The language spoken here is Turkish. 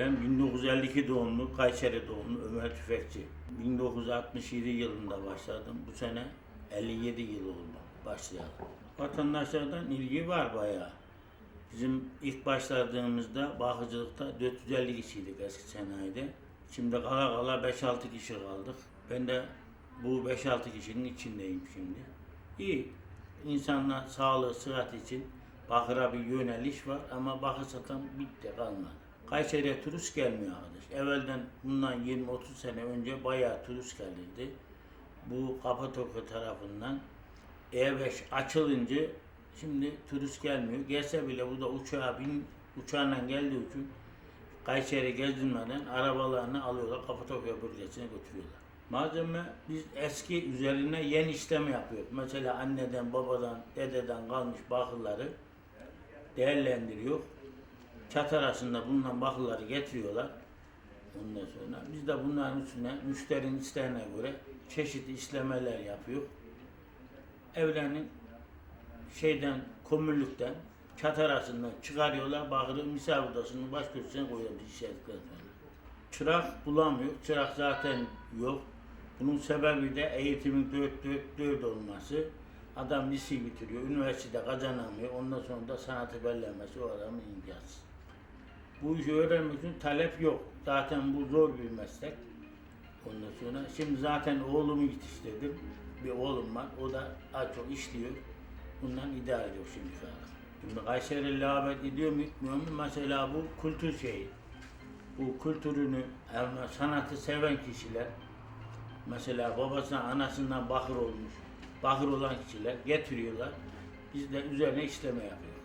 Ben 1952 doğumlu, Kayseri doğumlu Ömer Tüfekçi. 1967 yılında başladım. Bu sene 57 yıl oldu başlayalı. Vatandaşlardan ilgi var bayağı. Bizim ilk başladığımızda bakıcılıkta 450 kişiydik eski sanayide. Şimdi kala kala 5-6 kişi kaldık. Ben de bu 5-6 kişinin içindeyim şimdi. İyi. İnsanlar sağlığı, sıhhat için Bakır'a bir yöneliş var ama bakır satan bitti kalmadı. Kayseri'ye turist gelmiyor arkadaş. Evvelden bundan 20-30 sene önce bayağı turist gelirdi. Bu Kapadokya tarafından E5 açılınca şimdi turist gelmiyor. Gelse bile burada uçağa bin, uçağla geldiği için Kayseri gezdirmeden arabalarını alıyorlar Kapadokya bölgesine götürüyorlar. Malzeme biz eski üzerine yeni işlem yapıyoruz. Mesela anneden, babadan, dededen kalmış bakırları değerlendiriyor. Çat arasında bulunan bakırları getiriyorlar. Ondan sonra biz de bunların üstüne müşterinin isteğine göre çeşitli işlemeler yapıyor. Evlerin şeyden, kömürlükten, çat arasından çıkarıyorlar, bakırı misafir odasının baş köşesine biz işledikten sonra. Çırak bulamıyor, çırak zaten yok. Bunun sebebi de eğitimin dört dört dört olması. Adam liseyi bitiriyor, üniversitede kazanamıyor. Ondan sonra da sanatı bellemesi o adamın imkansız. Bu işi öğrenmek için talep yok. Zaten bu zor bir meslek. Ondan sonra şimdi zaten oğlumu yetiştirdim. Bir oğlum var. O da az çok işliyor. Bundan idare ediyor şimdi kadar. Şimdi Kayseri lağbet ediyor mu etmiyor mu? Mesela bu kültür şeyi. Bu kültürünü, yani sanatı seven kişiler, mesela babasından, anasından bakır olmuş, bakır olan kişiler getiriyorlar. Biz de üzerine işleme yapıyoruz.